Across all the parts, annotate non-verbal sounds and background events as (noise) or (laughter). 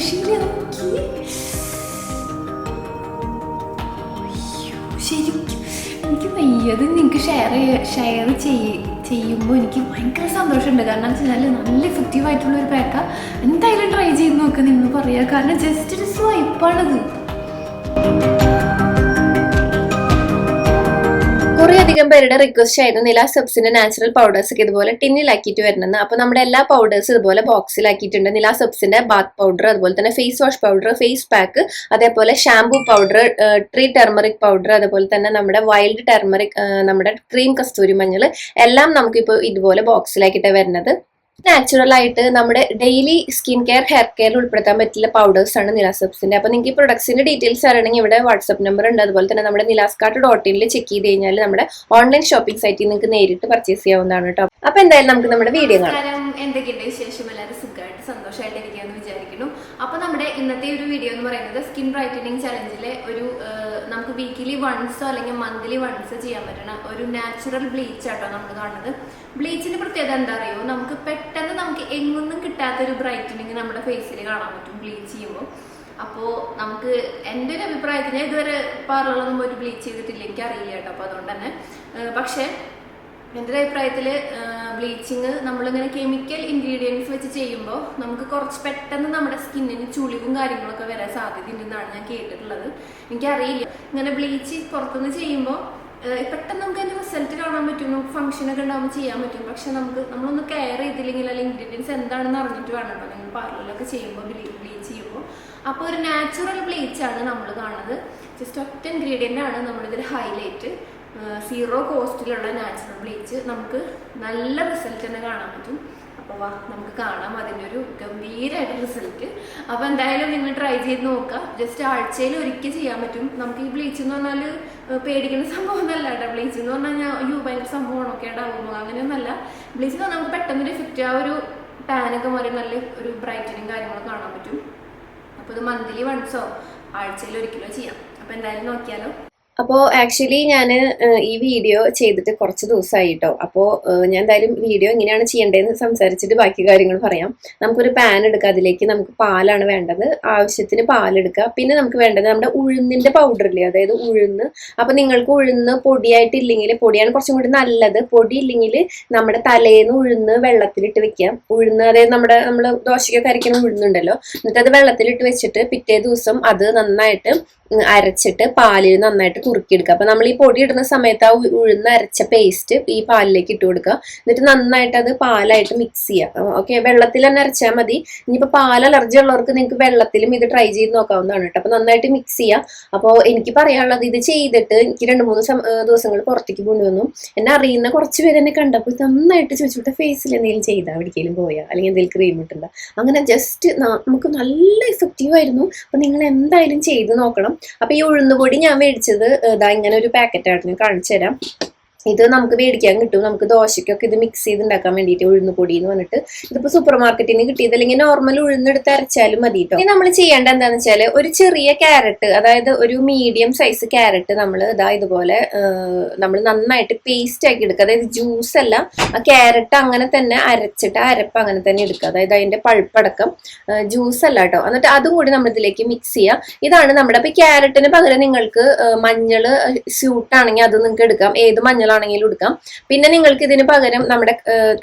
രക്ഷയില്ല നോക്കി ശരിക്കും എനിക്ക് വയ്യത് നിങ്ങൾക്ക് ഷെയർ ഷെയർ ചെയ്യ ചെയ്യുമ്പോൾ എനിക്ക് ഭയങ്കര സന്തോഷമുണ്ട്. കാരണം എന്ന് വെച്ചാൽ നല്ല എഫക്റ്റീവ് ആയിട്ടുള്ള ഒരു പാക്കാണ് എന്തായാലും ട്രൈ ചെയ്ത് നോക്കുക നിങ്ങൾ പറയുക കാരണം ജസ്റ്റ് ഒരു സ്വൈപ്പാണത് അധികം പേരുടെ റിക്വസ്റ്റ് ആയിരുന്നു നില സബ്സിന്റെ നാച്ചുറൽ പൗഡേഴ്സ് ഒക്കെ ഇതുപോലെ ടിന്നിലാക്കിയിട്ട് വരുന്നത്. അപ്പൊ നമ്മുടെ എല്ലാ പൗഡേഴ്സ് ഇതുപോലെ ബോക്സിലാക്കിയിട്ടുണ്ട് നില സബ്സിന്റെ ബാത്ത് പൗഡർ അതുപോലെ തന്നെ face wash powder face pack അതേപോലെ shampoo powder tree turmeric powder അതുപോലെ തന്നെ നമ്മുടെ വൈൽഡ് ടെർമറിക് നമ്മുടെ ക്രീം കസ്തൂരി മഞ്ഞൾ എല്ലാം നമുക്കിപ്പോൾ ഇതുപോലെ ബോക്സിലാക്കിയിട്ട് വരുന്നത്. നാച്ചുറൽ ആയിട്ട് നമ്മുടെ ഡെയിലി സ്കിൻ കെയർ ഹെയർ കെയറിൽ ഉൾപ്പെടുത്താൻ പറ്റില്ല പൗഡേഴ്സ് ആണ് നിലാസബ്സിന്റെ അപ്പൊ നിങ്ങൾക്ക് ഈ പ്രൊഡക്ട്സിന്റെ ഡീറ്റെയിൽസ് അറിയണമെങ്കിൽ ഇവിടെ വാട്സ്ആപ്പ് നമ്പർ ഉണ്ട്. അതുപോലെ തന്നെ നമ്മുടെ നിലാസ്കാർട്ട് ഡോട്ട് ഇനിൽ ചെക്ക് ചെയ്ത് കഴിഞ്ഞാൽ നമ്മുടെ ഓൺലൈൻ ഷോപ്പിംഗ് സൈറ്റിൽ നിങ്ങൾക്ക് നേരിട്ട് പർച്ചേസ് ചെയ്യാവുന്നതാണ് കേട്ടോ അപ്പൊ എന്തായാലും നമുക്ക് നമ്മുടെ വീഡിയോ കാണാം വിശേഷം എല്ലാവരും സുഖമായിട്ട് സന്തോഷമായിട്ട് ഇരിക്കുകയെന്ന് വിചാരിക്കുന്നു അപ്പൊ നമ്മുടെ ഇന്നത്തെ ഒരു വീഡിയോ എന്ന് പറയുന്നത് സ്കിൻ ബ്രൈറ്റനിങ് ചലഞ്ചിലെ ഒരു നമുക്ക് വീക്കിലി വൺസോ അല്ലെങ്കിൽ മന്ത്ലി വൺസ് ചെയ്യാൻ പറ്റണ ഒരു നാച്ചുറൽ ബ്ലീച്ച് ആട്ടോ നമ്മൾ കാണുന്നത്. ബ്ലീച്ചിന്റെ പ്രത്യേകത എന്താ അറിയോ? നമുക്ക് പെട്ടെന്ന് നമുക്ക് എങ്ങൊന്നും കിട്ടാത്ത ഒരു ബ്രൈറ്റനിങ് നമ്മുടെ ഫേസിൽ കാണാൻ പറ്റും ബ്ലീച്ച് ചെയ്യുമ്പോൾ. അപ്പോൾ നമുക്ക് എന്റെ ഒരു അഭിപ്രായത്തിൽ ഇതുവരെ പാർലറിലൊന്നും ഒരു ബ്ലീച്ച് ചെയ്തിട്ടില്ല. എനിക്ക് അറിയില്ല കേട്ടോ. അപ്പോൾ അതുകൊണ്ട് തന്നെ പക്ഷേ എന്റെ ഒരു അഭിപ്രായത്തിൽ ബ്ലീച്ചിങ് നമ്മളിങ്ങനെ കെമിക്കൽ ഇൻഗ്രീഡിയൻസ് വെച്ച് ചെയ്യുമ്പോൾ നമുക്ക് കുറച്ച് പെട്ടെന്ന് നമ്മുടെ സ്കിന്നിന് ചുളിവും കാര്യങ്ങളൊക്കെ വരാൻ സാധ്യതയുണ്ടെന്നാണ് ഞാൻ കേട്ടിട്ടുള്ളത്. എനിക്കറിയില്ല. ഇങ്ങനെ ബ്ലീച്ച് പുറത്തുനിന്ന് ചെയ്യുമ്പോൾ പെട്ടെന്ന് നമുക്ക് അതിന്റെ റിസൾട്ട് കാണാൻ പറ്റും. നമുക്ക് ഫംഗ്ഷൻ ഒക്കെ ഉണ്ടാകുമ്പോൾ ചെയ്യാൻ പറ്റും. പക്ഷെ നമുക്ക് നമ്മളൊന്ന് കെയർ ചെയ്തില്ലെങ്കിൽ അല്ലെങ്കിൽ ഇൻഗ്രീഡിയൻസ് എന്താണെന്ന് അറിഞ്ഞിട്ട് വേണം നിങ്ങൾ പാർലറിലൊക്കെ ചെയ്യുമ്പോൾ ബ്ലീച്ച് ചെയ്യുമ്പോൾ അപ്പോൾ ഒരു നാച്ചുറൽ ബ്ലീച്ചാണ് നമ്മൾ കാണുന്നത്. ജസ്റ്റ് ഒറ്റ ഇൻഗ്രീഡിയന്റ് ആണ് നമ്മളിതിൽ ഹൈലൈറ്റ് സീറോ കോസ്റ്റിലുള്ള നാച്ചുറൽ ബ്ലീച്ച് നമുക്ക് നല്ല റിസൾട്ട് തന്നെ കാണാൻ പറ്റും. അപ്പോൾ വാ നമുക്ക് കാണാം അതിന്റെ ഒരു ഗംഭീരമായിട്ട് റിസൾട്ട് അപ്പോൾ എന്തായാലും നിങ്ങൾ ട്രൈ ചെയ്ത് നോക്കുക ജസ്റ്റ് ആഴ്ചയിൽ ഒരിക്കൽ ചെയ്യാൻ പറ്റും. നമുക്ക് ഈ ബ്ലീച്ച് എന്ന് പറഞ്ഞാൽ പേടിക്കുന്ന സംഭവം ഒന്നല്ല കേട്ടോ. ബ്ലീച്ച് എന്ന് പറഞ്ഞാൽ ഞാൻ അയ്യോ ഭയങ്കര സംഭവമാണോ കേടാവുമോ അങ്ങനെയൊന്നല്ല. ബ്ലീച്ച് എന്ന് പറഞ്ഞാൽ നമുക്ക് പെട്ടെന്ന് ഒരു എഫക്റ്റ് ആ ഒരു ടാനൊക്കെ മാറി നല്ല ഒരു ബ്രൈറ്റനിങ് കാര്യങ്ങളൊക്കെ കാണാൻ പറ്റും. അപ്പോൾ ഇത് മന്ത്ലി വൺസോ ആഴ്ചയിൽ ഒരിക്കലോ ചെയ്യാം. അപ്പോൾ എന്തായാലും നോക്കിയാലോ? അപ്പോൾ ആക്ച്വലി ഞാൻ ഈ വീഡിയോ ചെയ്തിട്ട് കുറച്ച് ദിവസമായി കേട്ടോ അപ്പോൾ ഞാൻ എന്തായാലും വീഡിയോ എങ്ങനെയാണ് ചെയ്യേണ്ടതെന്ന് സംസാരിച്ചിട്ട് ബാക്കി കാര്യങ്ങൾ പറയാം. നമുക്കൊരു പാൻ എടുക്കുക അതിലേക്ക് നമുക്ക് പാലാണ് വേണ്ടത്. ആവശ്യത്തിന് പാലെടുക്കുക പിന്നെ നമുക്ക് വേണ്ടത് നമ്മുടെ ഉഴുന്നിന്റെ പൗഡർ ഇല്ലേ? അതായത് ഉഴുന്ന്. അപ്പോൾ നിങ്ങൾക്ക് ഉഴുന്ന് പൊടിയായിട്ടില്ലെങ്കിൽ പൊടിയാണ് കുറച്ചും കൂടി നല്ലത്. പൊടി ഇല്ലെങ്കിൽ നമ്മുടെ തലേന്ന് ഉഴുന്ന് വെള്ളത്തിലിട്ട് വെക്കാം. ഉഴുന്ന് അതായത് നമ്മുടെ നമ്മൾ ദോശയ്ക്കൊക്കെ അരയ്ക്കുന്ന ഉഴുന്നുണ്ടല്ലോ. എന്നിട്ട് അത് വെള്ളത്തിലിട്ട് വെച്ചിട്ട് പിറ്റേ ദിവസം അത് നന്നായിട്ട് അരച്ചിട്ട് പാലിൽ നന്നായിട്ട് തുറുക്കിയെടുക്കുക അപ്പൊ നമ്മൾ ഈ പൊടി ഇടുന്ന സമയത്ത് ആ ഉഴുന്ന അരച്ച പേസ്റ്റ് ഈ പാലിലേക്ക് ഇട്ട് കൊടുക്കുക. എന്നിട്ട് നന്നായിട്ട് അത് പാലായിട്ട് മിക്സ് ചെയ്യുക. ഓക്കെ വെള്ളത്തിൽ തന്നെ അരച്ചാൽ മതി. ഇനിയിപ്പോൾ പാൽ അലർജി ഉള്ളവർക്ക് നിങ്ങൾക്ക് വെള്ളത്തിലും ഇത് ട്രൈ ചെയ്ത് നോക്കാവുന്നതാണ് കേട്ടോ. അപ്പൊ നന്നായിട്ട് മിക്സ് ചെയ്യുക. അപ്പോൾ എനിക്ക് പറയാനുള്ളത് ഇത് ചെയ്തിട്ട് എനിക്ക് രണ്ട് മൂന്ന് ദിവസങ്ങൾ പുറത്തേക്ക് കൊണ്ടുവന്നു. വന്നു എന്നെ അറിയുന്ന കുറച്ച് പേര് എന്നെ കണ്ടപ്പോൾ നന്നായിട്ട് ചോദിച്ചുവിട്ട ഫേസിൽ എന്തെങ്കിലും ചെയ്താൽ എവിടേക്കെങ്കിലും പോയാൽ അല്ലെങ്കിൽ എന്തെങ്കിലും ക്രീം ഇട്ടുണ്ടോ? അങ്ങനെ ജസ്റ്റ് നമുക്ക് നല്ല എഫക്റ്റീവ് ആയിരുന്നു. അപ്പൊ നിങ്ങൾ എന്തായാലും ചെയ്ത് നോക്കണം. അപ്പൊ ഈ ഉഴുന്നുപൊടി ഞാൻ മേടിച്ചത് ഇതാ ഇങ്ങനെ ഒരു പാക്കറ്റാണ് ഞാൻ കാണിച്ചു തരാം ഇത് നമുക്ക് മേടിക്കാൻ കിട്ടും. നമുക്ക് ദോശയ്ക്കൊക്കെ ഇത് മിക്സ് ചെയ്ത് ഉണ്ടാക്കാൻ വേണ്ടിയിട്ട് ഉഴുന്ന് പൊടി എന്ന് പറഞ്ഞിട്ട് ഇതിപ്പോ സൂപ്പർ മാർക്കറ്റിൽ നിന്ന് കിട്ടിയത്. അല്ലെങ്കിൽ നോർമൽ ഉഴുന്നെടുത്ത് അരച്ചാലും മതി കേട്ടോ ഇനി നമ്മൾ ചെയ്യേണ്ട എന്താന്ന് വെച്ചാൽ ഒരു ചെറിയ ക്യാരറ്റ് അതായത് ഒരു മീഡിയം സൈസ് ക്യാരറ്റ് നമ്മൾ ഇതാ ഇതുപോലെ നമ്മൾ നന്നായിട്ട് പേസ്റ്റ് ആക്കി എടുക്കുക. അതായത് ജ്യൂസ് അല്ല ആ ക്യാരറ്റ് അങ്ങനെ തന്നെ അരച്ചിട്ട് അരപ്പ് അങ്ങനെ തന്നെ എടുക്കുക. അതായത് അതിന്റെ പഴുപ്പടക്കം ജ്യൂസ് അല്ല കേട്ടോ എന്നിട്ട് അതും കൂടി നമ്മൾ ഇതിലേക്ക് മിക്സ് ചെയ്യുക. ഇതാണ് നമ്മുടെ അപ്പോൾ ക്യാരറ്റിന് പകരം നിങ്ങൾക്ക് മഞ്ഞൾ സ്യൂട്ടാണെങ്കിൽ അത് നിങ്ങൾക്ക് എടുക്കാം. ഏത് മഞ്ഞളാണെങ്കിലും എടുക്കാം. പിന്നെ നിങ്ങൾക്ക് ഇതിന് പകരം നമ്മുടെ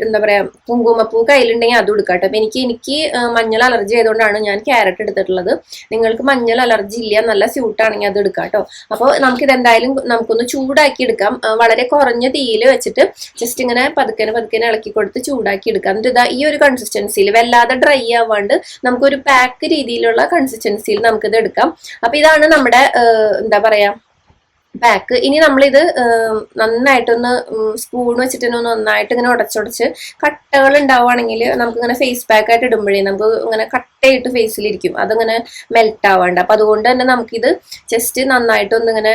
എന്താ പറയാ കുങ്കുമപ്പൂ കയ്യിലുണ്ടെങ്കിൽ അത് എടുക്കാം കേട്ടോ. എനിക്ക് എനിക്ക് മഞ്ഞൾ അലർജി ആയതുകൊണ്ടാണ് ഞാൻ ക്യാരറ്റ് എടുത്തിട്ടുള്ളത്. നിങ്ങൾക്ക് മഞ്ഞൾ അലർജി ഇല്ല നല്ല സ്യൂട്ടാണെങ്കിൽ അത് എടുക്കാം കേട്ടോ. അപ്പോൾ നമുക്കിത് എന്തായാലും നമുക്കൊന്ന് ചൂടാക്കി എടുക്കാം. വളരെ കുറഞ്ഞ തീയിൽ വെച്ചിട്ട് ജസ്റ്റ് ഇങ്ങനെ പതുക്കനെ പതുക്കനെ ഇളക്കി കൊടുത്ത് ചൂടാക്കി എടുക്കാം. എന്നിട്ട് ഇതാ ഈ ഒരു കൺസിസ്റ്റൻസിയിൽ വല്ലാതെ ഡ്രൈ ആവാണ്ട് നമുക്കൊരു പാക്ക് രീതിയിലുള്ള കൺസിസ്റ്റൻസിയിൽ നമുക്കിത് എടുക്കാം. അപ്പൊ ഇതാണ് നമ്മുടെ എന്താ പറയാ പാക്ക് ഇനി നമ്മളിത് നന്നായിട്ടൊന്ന് സ്പൂൺ വെച്ചിട്ട് ഒന്ന് നന്നായിട്ട് ഇങ്ങനെ ഉടച്ചുടച്ച് കട്ടകൾ ഉണ്ടാവുകയാണെങ്കിൽ നമുക്ക് ഇങ്ങനെ ഫേസ് പാക്ക് ആയിട്ട് ഇടുമ്പോഴേ നമുക്ക് ഇങ്ങനെ കട്ടയിട്ട് ഫേസിലിരിക്കും അതിങ്ങനെ മെൽറ്റ് ആവാണ്ട്. അപ്പൊ അതുകൊണ്ട് തന്നെ നമുക്കിത് ജസ്റ്റ് നന്നായിട്ടൊന്ന് ഇങ്ങനെ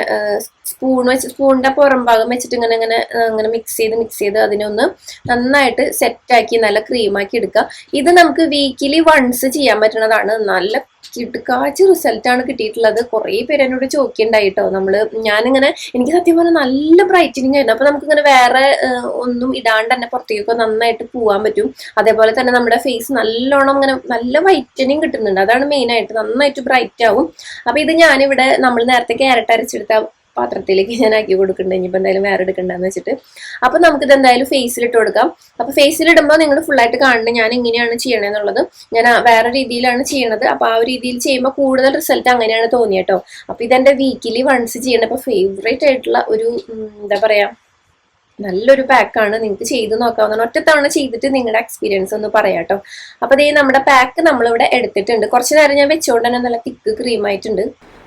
സ്പൂൺ വെച്ച് സ്പൂണിന്റെ പുറം ഭാഗം വെച്ചിട്ട് ഇങ്ങനെ ഇങ്ങനെ ഇങ്ങനെ മിക്സ് ചെയ്ത് മിക്സ് ചെയ്ത് അതിനൊന്ന് നന്നായിട്ട് സെറ്റാക്കി നല്ല ക്രീമാക്കി എടുക്കുക. ഇത് നമുക്ക് വീക്കിലി വൺസ് ചെയ്യാൻ പറ്റുന്നതാണ്. നല്ല കിടുക്കാച്ച് റിസൾട്ടാണ് കിട്ടിയിട്ടുള്ളത്. കുറേ പേര് എന്നോട് ചോദിക്കണ്ടായിട്ടോ നമ്മൾ ഞാനിങ്ങനെ എനിക്ക് സത്യം പറഞ്ഞാൽ നല്ല ബ്രൈറ്റനിങ് ആയിരുന്നു. അപ്പൊ നമുക്കിങ്ങനെ വേറെ ഒന്നും ഇടാണ്ട് തന്നെ പുറത്തേക്കൊക്കെ നന്നായിട്ട് പോകാൻ പറ്റും. അതേപോലെ തന്നെ നമ്മുടെ ഫേസ് നല്ലോണം ഇങ്ങനെ നല്ല വൈറ്റനിങ് കിട്ടുന്നുണ്ട്. അതാണ് മെയിൻ ആയിട്ട് നന്നായിട്ട് ബ്രൈറ്റ് ആവും. അപ്പൊ ഇത് ഞാനിവിടെ നമ്മൾ നേരത്തെ ക്യാരറ്റ് അരച്ചെടുത്ത പാത്രത്തിലേക്ക് ഞാൻ ആക്കി കൊടുക്കുന്നുണ്ട് ഇനിയിപ്പോൾ എന്തായാലും വേറെ എടുക്കണ്ടെന്ന് വെച്ചിട്ട്. അപ്പം നമുക്കിത് എന്തായാലും ഫേസിൽ ഇട്ട് കൊടുക്കാം. അപ്പം ഫേസിൽ ഇടുമ്പോൾ നിങ്ങൾ ഫുള്ളായിട്ട് കാണണം. ഞാൻ എങ്ങനെയാണ് ചെയ്യണമെന്നുള്ളത് ഞാൻ വേറെ രീതിയിലാണ് ചെയ്യണത്. അപ്പോൾ ആ ഒരു രീതിയിൽ ചെയ്യുമ്പോൾ കൂടുതൽ റിസൾട്ട് അങ്ങനെയാണ് തോന്നിയട്ടോ അപ്പോൾ ഇതെന്റെ വീക്കിലി വൺസ് ചെയ്യണം അപ്പോൾ ഫേവറേറ്റ് ആയിട്ടുള്ള ഒരു എന്താ പറയുക നല്ലൊരു പാക്കാണ് നിങ്ങൾക്ക് ചെയ്ത് നോക്കാവുന്നതാണ്. ഒറ്റ തവണ ചെയ്തിട്ട് നിങ്ങളുടെ എക്സ്പീരിയൻസ് ഒന്ന് പറയാം കേട്ടോ അപ്പോൾ ദേ നമ്മുടെ പാക്ക് നമ്മളിവിടെ എടുത്തിട്ടുണ്ട്. കുറച്ച് നേരം ഞാൻ വെച്ചുകൊണ്ട് തന്നെ നല്ല തിക്ക് ക്രീം ആയിട്ടുണ്ട്.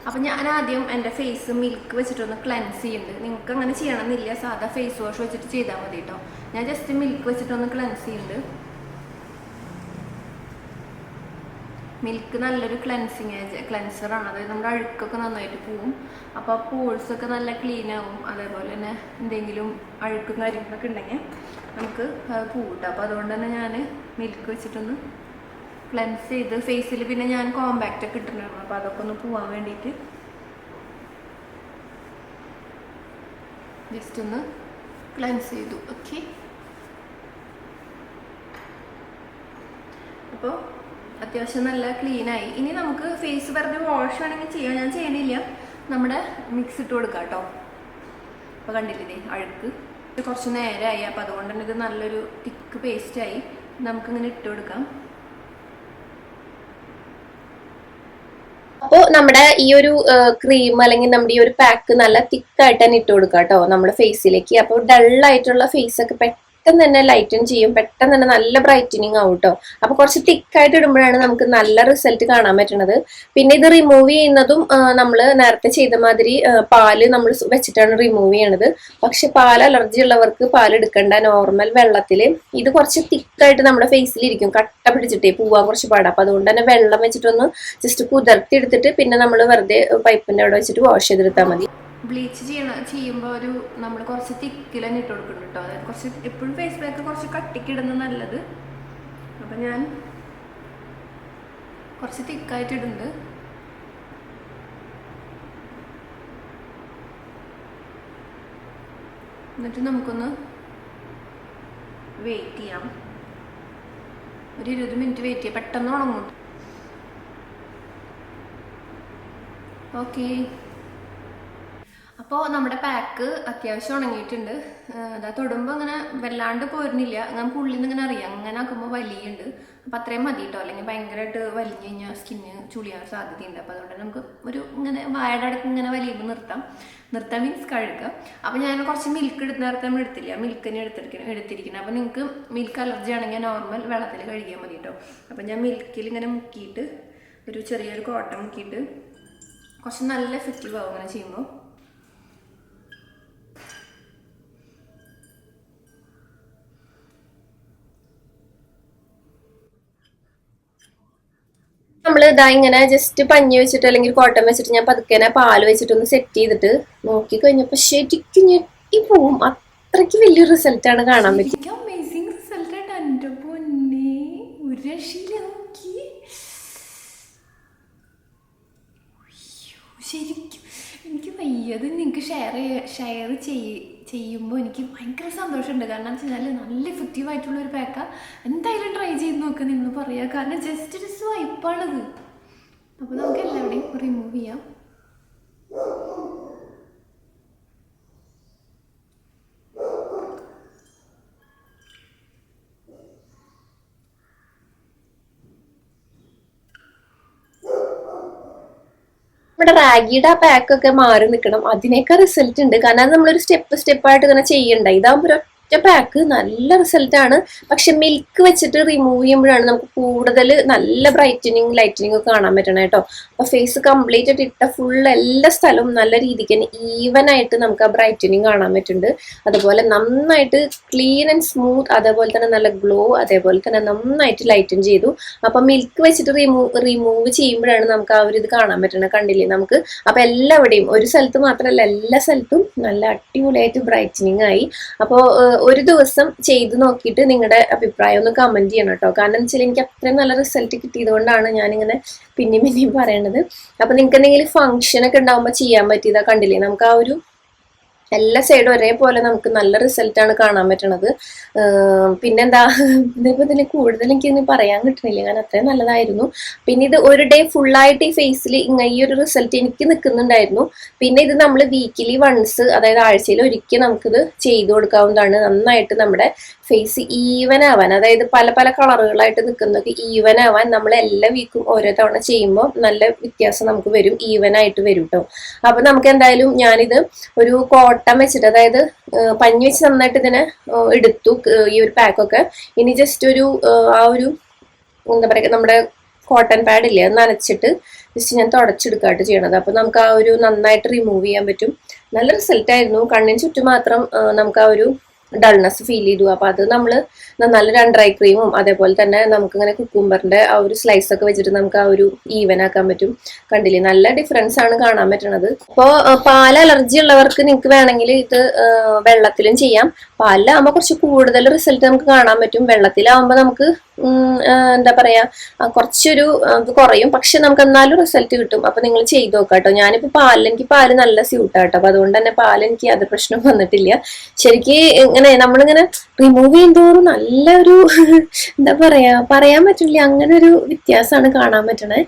അപ്പം ഞാൻ ആദ്യം എന്റെ ഫേസ് മിൽക്ക് വെച്ചിട്ടൊന്ന് ക്ലെൻസ് ചെയ്യുന്നുണ്ട് നിങ്ങൾക്ക് അങ്ങനെ ചെയ്യണമെന്നില്ല സാധാ ഫേസ് വാഷ് വെച്ചിട്ട് ചെയ്താൽ മതി കേട്ടോ ഞാൻ ജസ്റ്റ് മിൽക്ക് വെച്ചിട്ടൊന്ന് ക്ലെൻസ് ചെയ്യുന്നുണ്ട് മിൽക്ക് നല്ലൊരു ക്ലെൻസിങ് ക്ലെൻസറാണ് അതായത് നമ്മുടെ അഴുക്കൊക്കെ നന്നായിട്ട് പോവും. അപ്പോൾ ആ പോൾസ് ഒക്കെ നല്ല ക്ലീൻ ആവും. അതേപോലെ തന്നെ എന്തെങ്കിലും അഴുക്കും കാര്യങ്ങളൊക്കെ ഉണ്ടെങ്കിൽ നമുക്ക് പോവും അപ്പോൾ അതുകൊണ്ട് തന്നെ ഞാൻ മിൽക്ക് വെച്ചിട്ടൊന്ന് ക്ലെൻസ് ചെയ്ത് ഫേസിൽ പിന്നെ ഞാൻ കോമ്പാക്റ്റ് ഒക്കെ ഇട്ടിട്ടുണ്ടായിരുന്നു. അപ്പോൾ അതൊക്കെ ഒന്ന് പോവാൻ വേണ്ടിയിട്ട് ജസ്റ്റ് ഒന്ന് ക്ലെൻസ് ചെയ്തു. ഓക്കെ അപ്പോൾ അത്യാവശ്യം നല്ല ക്ലീൻ ആയി. ഇനി നമുക്ക് ഫേസ് വെറുതെ വാഷ് വേണമെങ്കിൽ ചെയ്യാം. ഞാൻ ചെയ്യണില്ല. നമ്മുടെ മിക്സ് ഇട്ട് കൊടുക്കാം കേട്ടോ. അപ്പോൾ കണ്ടില്ലേ അഴുക്ക്. കുറച്ച് നേരമായി അപ്പോൾ അതുകൊണ്ട് തന്നെ ഇത് നല്ലൊരു തിക്ക് പേസ്റ്റായി നമുക്കിങ്ങനെ ഇട്ട് കൊടുക്കാം. അപ്പോൾ നമ്മുടെ ഈ ഒരു ക്രീം അല്ലെങ്കിൽ നമ്മുടെ ഈ ഒരു പാക്ക് നല്ല തിക്കായിട്ട് തന്നെ ഇട്ട് കൊടുക്കുക കേട്ടോ നമ്മുടെ ഫേസിലേക്ക് അപ്പോൾ ഡൾ ആയിട്ടുള്ള ഫേസ് ഒക്കെ പെട്ടെന്ന് തന്നെ ലൈറ്റൻ ചെയ്യും. പെട്ടെന്ന് തന്നെ നല്ല ബ്രൈറ്റനിങ് ആവും കേട്ടോ അപ്പൊ കുറച്ച് തിക്കായിട്ട് ഇടുമ്പോഴാണ് നമുക്ക് നല്ല റിസൾട്ട് കാണാൻ പറ്റുന്നത് പിന്നെ ഇത് റിമൂവ് ചെയ്യുന്നതും നമ്മൾ നേരത്തെ ചെയ്ത മാതിരി പാൽ നമ്മൾ വെച്ചിട്ടാണ് റിമൂവ് ചെയ്യണത്. പക്ഷെ പാൽ അലർജി ഉള്ളവർക്ക് പാൽ എടുക്കേണ്ട. നോർമൽ വെള്ളത്തിൽ ഇത് കുറച്ച് തിക്കായിട്ട് നമ്മുടെ ഫേസിൽ ഇരിക്കും. കട്ട പിടിച്ചിട്ടേ പോവാൻ കുറച്ച് പാടാം. അപ്പൊ അതുകൊണ്ട് തന്നെ വെള്ളം വെച്ചിട്ടൊന്ന് ജസ്റ്റ് കുതിർത്തി എടുത്തിട്ട് പിന്നെ നമ്മൾ വെറുതെ പൈപ്പിന്റെ അവിടെ വെച്ചിട്ട് വാഷ് ചെയ്തെടുത്താൽ മതി. ബ്ലീച്ച് ചെയ്യണ ചെയ്യുമ്പോൾ ഒരു നമ്മൾ കുറച്ച് തിക്കിൽ തന്നെ ഇട്ട് കൊടുക്കുന്നുണ്ട് കേട്ടോ അതായത് കുറച്ച് എപ്പോഴും ഫേസ് പാക്ക് കുറച്ച് കട്ടിക്കിടുന്ന നല്ലത്. അപ്പം ഞാൻ കുറച്ച് തിക്കായിട്ട് ഇടുന്നുണ്ട്. എന്നിട്ട് നമുക്കൊന്ന് വെയിറ്റ് ചെയ്യാം. ഒരു ഇരുപത് മിനിറ്റ് വെയിറ്റ് ചെയ്യാം. പെട്ടെന്ന് ഉണങ്ങും. ഓക്കേ അപ്പോൾ നമ്മുടെ പാക്ക് അത്യാവശ്യം ഉണങ്ങിയിട്ടുണ്ട്. അതാ തൊടുമ്പോൾ അങ്ങനെ വല്ലാണ്ട് പോരുന്നില്ല. ഉള്ളിൽ നിന്ന് ഇങ്ങനെ അറിയാം. അങ്ങനെ ആക്കുമ്പോൾ വലിയുണ്ട്. അപ്പോൾ അത്രയും മതി കേട്ടോ അല്ലെങ്കിൽ ഭയങ്കരമായിട്ട് വലിഞ്ഞു കഴിഞ്ഞാൽ സ്കിന്ന് ചുളിയാൻ സാധ്യതയുണ്ട്. അപ്പോൾ അതുകൊണ്ട് നമുക്ക് ഒരു ഇങ്ങനെ വായയുടെ അടുത്ത് ഇങ്ങനെ വലിയുമ്പോൾ നിർത്താം. നിർത്താൻ മീൻസ് കഴുകുക അപ്പോൾ ഞാൻ കുറച്ച് മിൽക്ക് എടുത്ത് നേരത്തെ നമ്മൾ എടുത്തില്ല? മിൽക്ക് തന്നെ എടുത്തിരിക്കണം എടുത്തിരിക്കണം. അപ്പോൾ നിങ്ങൾക്ക് മിൽക്ക് അലർജി ആണെങ്കിൽ നോർമൽ വെള്ളത്തിൽ കഴുകിയാൽ മതി കേട്ടോ അപ്പോൾ ഞാൻ മിൽക്കിൽ ഇങ്ങനെ മുക്കിയിട്ട് ഒരു ചെറിയൊരു കോട്ടൺ മുക്കിയിട്ട് കുറച്ച് നല്ല എഫക്റ്റീവ് ആവും അങ്ങനെ ചെയ്യുമ്പോൾ നമ്മൾ ഇതാ ഇങ്ങനെ ജസ്റ്റ് പഞ്ഞി വെച്ചിട്ട് അല്ലെങ്കിൽ കോട്ടൺ വെച്ചിട്ട് ഞാൻ പതുക്കെ പാൽ വെച്ചിട്ട് ഒന്ന് സെറ്റ് ചെയ്തിട്ട് നോക്കി കഴിഞ്ഞപ്പോ ശരിക്കും ഞെട്ടി പോവും. അത്രയ്ക്ക് വലിയ റിസൾട്ട് ആണ് കാണാൻ പറ്റും എനിക്ക് അമേസിങ് ശരിക്കും വയ്യത് നിങ്ങൾക്ക് ഷെയർ ഷെയർ ചെയ്യ ചെയ്യുമ്പോൾ എനിക്ക് ഭയങ്കര സന്തോഷമുണ്ട്. കാരണം എന്ന് വെച്ചാൽ നല്ല എഫക്റ്റീവ് ആയിട്ടുള്ള ഒരു പാക്ക എന്തായാലും ട്രൈ ചെയ്ത് നോക്കുക നിങ്ങൾ പറയുക കാരണം ജസ്റ്റ് ഒരു സ്വൈപ്പാണത് അപ്പോൾ നമുക്ക് എല്ലാവരുടെയും റിമൂവ് ചെയ്യാം. നമ്മുടെ റാഗിയുടെ ആ പാക്കൊക്കെ മാറി നിൽക്കണം. അതിനേക്കാൾ റിസൾട്ട് ഉണ്ട്. കാരണം അത് നമ്മളൊരു സ്റ്റെപ്പ് സ്റ്റെപ്പ് ആയിട്ട് ഇങ്ങനെ ചെയ്യണ്ട? ഇതാകുമ്പോൾ പാക്ക് നല്ല ആണ്. പക്ഷെ മിൽക്ക് വെച്ചിട്ട് റിമൂവ് ചെയ്യുമ്പോഴാണ് നമുക്ക് കൂടുതൽ നല്ല ബ്രൈറ്റനിങ് ലൈറ്റനിങ് ഒക്കെ കാണാൻ പറ്റണം കേട്ടോ അപ്പൊ ഫേസ് കംപ്ലീറ്റ് ആയിട്ട് ഇട്ട ഫുൾ എല്ലാ സ്ഥലവും നല്ല രീതിക്ക് തന്നെ ഈവൻ ആയിട്ട് നമുക്ക് ആ ബ്രൈറ്റനിങ് കാണാൻ പറ്റുന്നുണ്ട്. അതുപോലെ നന്നായിട്ട് ക്ലീൻ ആൻഡ് സ്മൂത്ത് അതേപോലെ തന്നെ നല്ല ഗ്ലോ അതേപോലെ തന്നെ നന്നായിട്ട് ലൈറ്റൻ ചെയ്തു. അപ്പൊ മിൽക്ക് വെച്ചിട്ട് റിമൂവ് റിമൂവ് ചെയ്യുമ്പോഴാണ് നമുക്ക് ആ ഒരു ഇത് കാണാൻ പറ്റണത് കണ്ടില്ലേ നമുക്ക്? അപ്പൊ എല്ലാവിടെയും ഒരു സ്ഥലത്ത് മാത്രമല്ല എല്ലാ സ്ഥലത്തും നല്ല അടിപൊളിയായിട്ട് ബ്രൈറ്റനിങ് ആയി. അപ്പോൾ ഒരു ദിവസം ചെയ്ത് നോക്കിയിട്ട് നിങ്ങളുടെ അഭിപ്രായം ഒന്ന് കമന്റ് ചെയ്യണം കേട്ടോ. കാരണം വെച്ചാൽ എനിക്ക് അത്രയും നല്ല റിസൾട്ട് കിട്ടിയതുകൊണ്ടാണ് ഞാനിങ്ങനെ പിന്നെയും പിന്നെയും പറയണത്. അപ്പൊ നിങ്ങൾക്ക് എന്തെങ്കിലും ഫംഗ്ഷൻ ഒക്കെ ഉണ്ടാവുമ്പോൾ ചെയ്യാൻ പറ്റിയതാ കണ്ടില്ലേ? നമുക്ക് ആ ഒരു എല്ലാ സൈഡും ഒരേപോലെ നമുക്ക് നല്ല റിസൾട്ടാണ് കാണാൻ പറ്റണത്. പിന്നെന്താ? (laughs) ഇതിപ്പോ ഇതിന് കൂടുതൽ എനിക്ക് ഇനി പറയാൻ കിട്ടണില്ല. കാരണം അത്രയും നല്ലതായിരുന്നു. പിന്നെ ഇത് ഒരു ഡേ ഫുള്ളായിട്ട് ഈ ഫേസിൽ ഇങ്ങനെ ഈ ഒരു റിസൾട്ട് എനിക്ക് നിൽക്കുന്നുണ്ടായിരുന്നു പിന്നെ ഇത് നമ്മൾ വീക്കിലി വൺസ് അതായത് ആഴ്ചയിൽ ഒരിക്കൽ നമുക്കിത് ചെയ്തു കൊടുക്കാവുന്നതാണ്. നന്നായിട്ട് നമ്മുടെ ഫേസ് ഈവൻ ആവാൻ അതായത് പല പല കളറുകളായിട്ട് നിൽക്കുന്നതൊക്കെ ഈവൻ ആവാൻ നമ്മൾ എല്ലാ വീക്കും ഓരോ തവണ ചെയ്യുമ്പോൾ നല്ല വ്യത്യാസം നമുക്ക് വരും ഈവൻ ആയിട്ട് വരും കേട്ടോ അപ്പൊ നമുക്ക് എന്തായാലും ഞാനിത് ഒരു കോട്ടൺ വെച്ചിട്ട് അതായത് പഞ്ഞി വെച്ച് നന്നായിട്ട് ഇതിനെ എടുത്തു ഈ ഒരു പാക്കൊക്കെ ഇനി ജസ്റ്റ് ഒരു ആ, ഒരു എന്താ പറയുക നമ്മുടെ കോട്ടൺ പാഡ് ഇല്ലേ അത് നനച്ചിട്ട് ജസ്റ്റ് ഞാൻ തുടച്ചെടുക്കാട്ട് ചെയ്യണത്. അപ്പൊ നമുക്ക് ആ ഒരു നന്നായിട്ട് റിമൂവ് ചെയ്യാൻ പറ്റും. നല്ല റിസൾട്ട് ആയിരുന്നു. കണ്ണിന് ചുറ്റും മാത്രം നമുക്ക് ആ ഒരു ഡൾനെസ് ഫീൽ ചെയ്തു. അപ്പൊ അത് നമ്മൾ നല്ല രണ്ട് ഡ്രൈ ക്രീമും അതേപോലെ തന്നെ നമുക്ക് ഇങ്ങനെ കുക്കുംബറിന്റെ ആ ഒരു സ്ലൈസ് ഒക്കെ വെച്ചിട്ട് നമുക്ക് ആ ഒരു ഈവൻ ആക്കാൻ പറ്റും. കണ്ടില്ലേ? നല്ല ഡിഫറൻസ് ആണ് കാണാൻ പറ്റണത്. അപ്പോൾ പാൽ അലർജി ഉള്ളവർക്ക് നിങ്ങൾക്ക് വേണമെങ്കിൽ ഇത് വെള്ളത്തിലും ചെയ്യാം. പാലിലാകുമ്പോൾ കുറച്ച് കൂടുതൽ റിസൾട്ട് നമുക്ക് കാണാൻ പറ്റും. വെള്ളത്തിലാവുമ്പോൾ നമുക്ക് എന്താ പറയാ കുറച്ചൊരു ഇത് കുറയും. പക്ഷെ നമുക്ക് എന്നാലും റിസൾട്ട് കിട്ടും. അപ്പൊ നിങ്ങൾ ചെയ്ത് നോക്കാം കേട്ടോ. ഞാനിപ്പോ പാലിൽ എനിക്ക് പാൽ നല്ല സ്യൂട്ടാട്ടോ അപ്പൊ അതുകൊണ്ട് തന്നെ പാൽ എനിക്ക് അത് പ്രശ്നം വന്നിട്ടില്ല. ശരിക്ക് ഇങ്ങനെ നമ്മളിങ്ങനെ റിമൂവ് ചെയ്യുന്തോറും നല്ലൊരു (laughs) എന്താ പറയാ പറയാൻ പറ്റില്ല അങ്ങനെ ഒരു വ്യത്യാസമാണ് കാണാൻ പറ്റണേ.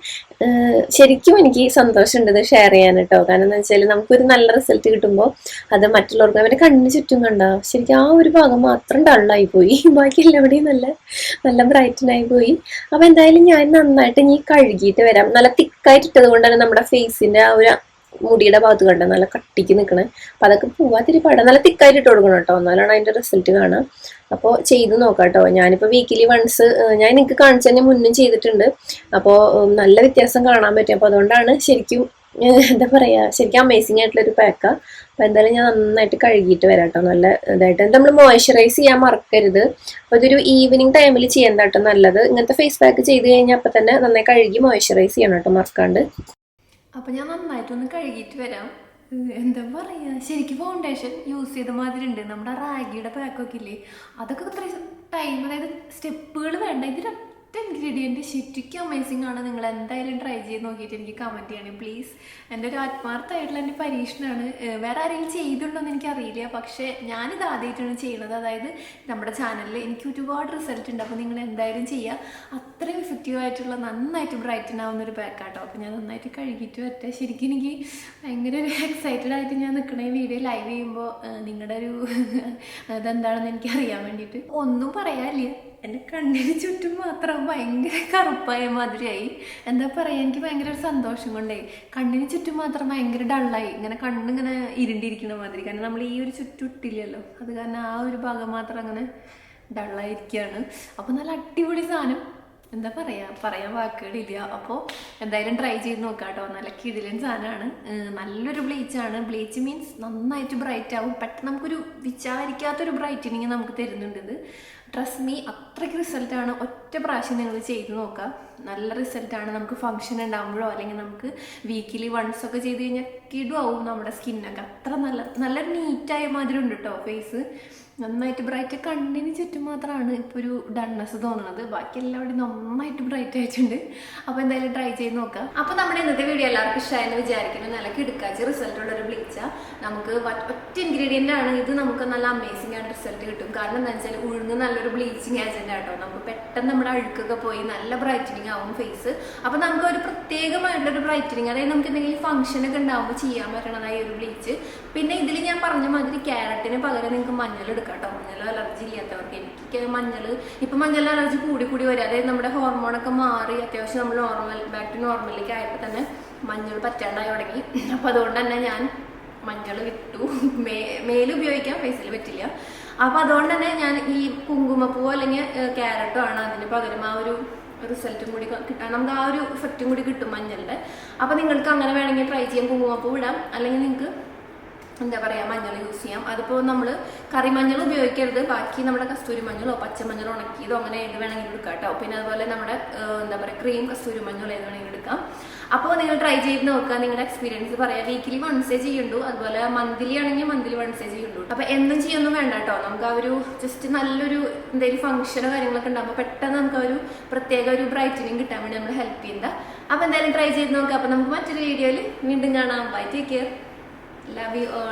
ശരിക്കും എനിക്ക് സന്തോഷമുണ്ട് ഇത് ഷെയർ ചെയ്യാൻ കേട്ടോ കാരണം എന്താ വെച്ചാൽ നമുക്കൊരു നല്ല റിസൾട്ട് കിട്ടുമ്പോൾ അത് മറ്റുള്ളവർക്ക് അവരുടെ കണ്ണിന് ചുറ്റും കണ്ടോ ശരിക്കും ആ ഒരു ഭാഗം മാത്രം ഡള്ളായി പോയി. (laughs) ബാക്കി എല്ലാവിടെയും നല്ല നല്ല ബ്രൈറ്റനായി പോയി. അപ്പം എന്തായാലും ഞാൻ നന്നായിട്ട് ഇനി കഴുകിയിട്ട് വരാം. നല്ല തിക്കായിട്ട് ഇട്ടത് കൊണ്ട് തന്നെ നമ്മുടെ ഫേസിന്റെ ആ ഒരു മുടിയുടെ ഭാഗത്ത് കണ്ട? നല്ല കട്ടിക്ക് നിൽക്കണേ അപ്പൊ അതൊക്കെ പോവാത്തിരി പാടാം. നല്ല തിക്കായിട്ട് ഇട്ട് കൊടുക്കണം കേട്ടോ. എന്നാലാണ് അതിന്റെ റിസൾട്ട് കാണാം. അപ്പോൾ ചെയ്ത് നോക്കാം കേട്ടോ. ഞാനിപ്പോൾ വീക്കിലി വൺസ് ഞാൻ നിങ്ങൾക്ക് കാണിച്ചു തന്നെ മുന്നും ചെയ്തിട്ടുണ്ട്. അപ്പോൾ നല്ല വ്യത്യാസം കാണാൻ പറ്റും. അപ്പോൾ അതുകൊണ്ടാണ് ശരിക്കും എന്താ പറയുക ശരിക്കും അമേസിങ് ആയിട്ടുള്ള ഒരു പാക്കാ അപ്പൊ എന്തായാലും ഞാൻ നന്നായിട്ട് കഴുകിയിട്ട് വരാം കേട്ടോ. നല്ല ഇതായിട്ട്. നമ്മൾ മോയ്സ്ചറൈസ് ചെയ്യാൻ മറക്കരുത്. അപ്പോൾ ഇതൊരു ഈവനിങ് ടൈമിൽ ചെയ്യേണ്ട കേട്ടോ. നല്ലത്. ഇങ്ങനത്തെ ഫേസ് പാക്ക് ചെയ്ത് കഴിഞ്ഞാൽ അപ്പം തന്നെ നന്നായി കഴുകി മോയ്സ്ചറൈസ് ചെയ്യണം കേട്ടോ. മറക്കാണ്ട്. അപ്പൊ ഞാൻ നന്നായിട്ടൊന്ന് കഴുകിയിട്ട് വരാം. എന്താ പറയാ? ശരിക്കും ഫൗണ്ടേഷൻ യൂസ് ചെയ്ത മാതിരി ഉണ്ട് നമ്മുടെ റാഗിയുടെ പാക്കൊക്കെ ഇല്ലേ? അതൊക്കെ ഇത്രയും ടൈം അതായത് സ്റ്റെപ്പുകൾ വേണ്ട. ഇതിന് ഒറ്റ ഇൻഗ്രീഡിയന്റ് ശരിക്കും അമേസിംഗ് ആണ്. നിങ്ങൾ എന്തായാലും ട്രൈ ചെയ്ത് നോക്കിയിട്ട് എനിക്ക് കമന്റ് ചെയ്യണം പ്ലീസ് എന്റെ ഒരു ആത്മാർത്ഥമായിട്ടുള്ള എന്റെ പരീക്ഷണമാണ് വേറെ ആരെങ്കിലും ചെയ്തിട്ടുണ്ടോ എന്ന് എനിക്കറിയില്ല. പക്ഷേ ഞാനിത് ആദ്യമായിട്ടാണ് ചെയ്യുന്നത് അതായത് നമ്മുടെ ചാനലിൽ എനിക്ക് ഒരുപാട് റിസൾട്ട് ഉണ്ട്. അപ്പോൾ നിങ്ങൾ എന്തായാലും ചെയ്യുക അത്രയും എഫക്റ്റീവ് ആയിട്ടുള്ള നന്നായിട്ട് ബ്രൈറ്റൻ ആവുന്ന ഒരു പാക്കാട്ടോ അപ്പോൾ ഞാൻ നന്നായിട്ട് കഴുകിയിട്ട് വരട്ടെ. ശരിക്കും എനിക്ക് ഭയങ്കര ഒരു എക്സൈറ്റഡ് ആയിട്ട് ഞാൻ നിൽക്കണ ഈ വീഡിയോ ലൈവ് ചെയ്യുമ്പോൾ നിങ്ങളുടെ ഒരു (laughs) അതെന്താണെന്ന് എനിക്ക് അറിയാൻ വേണ്ടിയിട്ട് ഒന്നും പറയാനില്ല. എന്റെ കണ്ണിന് ചുറ്റും മാത്രം ഭയങ്കര കറുപ്പായ മാതിരിയായി. എന്താ പറയുക എനിക്ക് ഭയങ്കര ഒരു സന്തോഷം കൊണ്ടേ. കണ്ണിന് ചുറ്റും മാത്രം ഭയങ്കര ഡള്ളായി. ഇങ്ങനെ കണ്ണിങ്ങനെ ഇരുണ്ടിരിക്കുന്ന മാതിരി. കാരണം നമ്മൾ ഈ ഒരു ചുറ്റും ഇട്ടില്ലല്ലോ അത് കാരണം ആ ഒരു ഭാഗം മാത്രം അങ്ങനെ ഡള്ളായിരിക്കുകയാണ്. അപ്പോൾ നല്ല അടിപൊളി സാധനം. എന്താ പറയുക പറയാൻ വാക്കുകളില്ല അപ്പോൾ എന്തായാലും ട്രൈ ചെയ്ത് നോക്കാം കേട്ടോ നല്ല കിടിലൻ സാധനമാണ്. നല്ലൊരു ബ്ലീച്ചാണ്. ബ്ലീച്ച് മീൻസ് നന്നായിട്ട് ബ്രൈറ്റ് ആവും. പെട്ടെന്ന് നമുക്കൊരു വിചാരിക്കാത്തൊരു ബ്രൈറ്റനിങ് നമുക്ക് തരുന്നുണ്ട് ഇത്. ട്രസ്റ്റ് മീ അത്രയ്ക്ക് റിസൾട്ടാണ് ഒറ്റ പ്രാവശ്യം നിങ്ങൾ ചെയ്ത് നോക്കുക. നല്ല റിസൾട്ടാണ് നമുക്ക് ഫംഗ്ഷൻ ഉണ്ടാകുമ്പോഴോ അല്ലെങ്കിൽ നമുക്ക് വീക്കിലി വൺസ് ഒക്കെ ചെയ്ത് കഴിഞ്ഞാൽ കിടുവാവും നമ്മുടെ സ്കിന്നൊക്കെ അത്ര നല്ല നല്ല നീറ്റായ മാതിരി ഉണ്ട് കേട്ടോ ഫേസ് നന്നായിട്ട് ബ്രൈറ്റ് കണ്ണിന് ചുറ്റും മാത്രമാണ് ഇപ്പോൾ ഒരു ഡൺനെസ് തോന്നുന്നത്. ബാക്കി എല്ലാവരും നന്നായിട്ട് ബ്രൈറ്റ് ആയിട്ടുണ്ട്. അപ്പോൾ എന്തായാലും ട്രൈ ചെയ്ത് നോക്കാം അപ്പോൾ നമ്മുടെ ഇന്നത്തെ വീഡിയോ എല്ലാവർക്കും ഇഷ്ടമായെന്ന് വിചാരിക്കുന്നു. നല്ല കിടക്കാച്ച് റിസൾട്ട് ഉള്ള ഒരു ബ്ലീച്ച നമുക്ക് ഒറ്റ ഇൻഗ്രീഡിയന്റ് ആണ്. ഇത് നമുക്ക് നല്ല അമേസിംഗ് ആയിട്ട് റിസൾട്ട് കിട്ടും. കാരണം എന്താ വെച്ചാൽ ഉഴുന്ന് നല്ലൊരു ബ്ലീച്ചിങ് ഏജന്റ് ആട്ടോ നമുക്ക് പെട്ടെന്ന് നമ്മുടെ അഴുക്കൊക്കെ പോയി നല്ല ബ്രൈറ്റനിങ് ആവും ഫേസ് അപ്പോൾ നമുക്ക് ഒരു പ്രത്യേകമായിട്ടുള്ള ഒരു ബ്രൈറ്റനിങ് അതായത് നമുക്ക് എന്തെങ്കിലും ഫംഗ്ഷനൊക്കെ ഉണ്ടാകുമ്പോൾ ചെയ്യാൻ പറ്റണതായി ഒരു ബ്ലീച്ച് പിന്നെ ഇതിൽ ഞാൻ പറഞ്ഞ മാതിരി ക്യാരറ്റിന് പകരം നിങ്ങൾക്ക് മഞ്ഞൾ എടുക്കാം കേട്ടോ മഞ്ഞൾ അലർജി ഇല്ലാത്തവർക്ക് എനിക്ക് മഞ്ഞൾ ഇപ്പം മഞ്ഞൾ അലർജി കൂടി കൂടി വരും. അതായത് നമ്മുടെ ഹോർമോണൊക്കെ മാറി അത്യാവശ്യം നമ്മൾ നോർമൽ ബാക്ക് ടു നോർമലിലേക്ക് ആയപ്പോൾ തന്നെ മഞ്ഞൾ പറ്റാണ്ടായി തുടങ്ങി. അപ്പോൾ അതുകൊണ്ട് തന്നെ ഞാൻ മഞ്ഞൾ വിട്ടു. മേ മേലുപയോഗിക്കാൻ ഫേസിൽ പറ്റില്ല. അപ്പോൾ അതുകൊണ്ട് തന്നെ ഞാൻ ഈ കുങ്കുമപ്പൂ അല്ലെങ്കിൽ ക്യാരറ്റോ ആണ് അതിന് പകരം ആ ഒരു റിസൾട്ടും കൂടി കിട്ടാൻ നമുക്ക് ആ ഒരു ഇഫക്റ്റും കൂടി കിട്ടും മഞ്ഞളുടെ അപ്പൊ നിങ്ങൾക്ക് അങ്ങനെ വേണമെങ്കിൽ ട്രൈ ചെയ്യാൻ കുങ്കുമപ്പൂ ഇടാം. അല്ലെങ്കിൽ നിങ്ങൾക്ക് എന്താ പറയുക മഞ്ഞൾ യൂസ് ചെയ്യാം. അതിപ്പോൾ നമ്മൾ കറിമഞ്ഞൾ ഉപയോഗിക്കരുത്. ബാക്കി നമ്മുടെ കസ്തൂരി മഞ്ഞളോ പച്ചമഞ്ഞളോ ഉണക്കിയതോ അങ്ങനെ ഏത് വേണമെങ്കിലും എടുക്കാം കേട്ടോ. പിന്നെ അതുപോലെ നമ്മുടെ എന്താ പറയുക ക്രീം കസ്തൂരി മഞ്ഞളോ ഏത് വേണമെങ്കിലും എടുക്കാം. അപ്പോൾ നിങ്ങൾ ട്രൈ ചെയ്ത് നോക്കുക. നിങ്ങളുടെ എക്സ്പീരിയൻസ് പറയാം. വീക്കിലി വൺസേ ചെയ്യുള്ളൂ അതുപോലെ മന്ത്ലി ആണെങ്കിൽ മന്ത്ലി വൺസേ ചെയ്യുള്ളൂ അപ്പോൾ എന്നും ചെയ്യൊന്നും വേണ്ട കേട്ടോ. നമുക്ക് ആ ഒരു ജസ്റ്റ് നല്ലൊരു എന്തെങ്കിലും ഫംഗ്ഷനോ കാര്യങ്ങളൊക്കെ ഉണ്ടാകുമ്പോൾ പെട്ടെന്ന് നമുക്ക് ഒരു പ്രത്യേക ഒരു ബ്രൈറ്റനിങ് കിട്ടാൻ വേണ്ടി നമ്മൾ ഹെൽപ്പ് ചെയ്യുന്നത്. അപ്പോൾ എന്തായാലും ട്രൈ ചെയ്ത് നോക്കുക. അപ്പോൾ നമുക്ക് മറ്റൊരു വീഡിയോയിൽ വീണ്ടും കാണാം. Bye take care Love you all.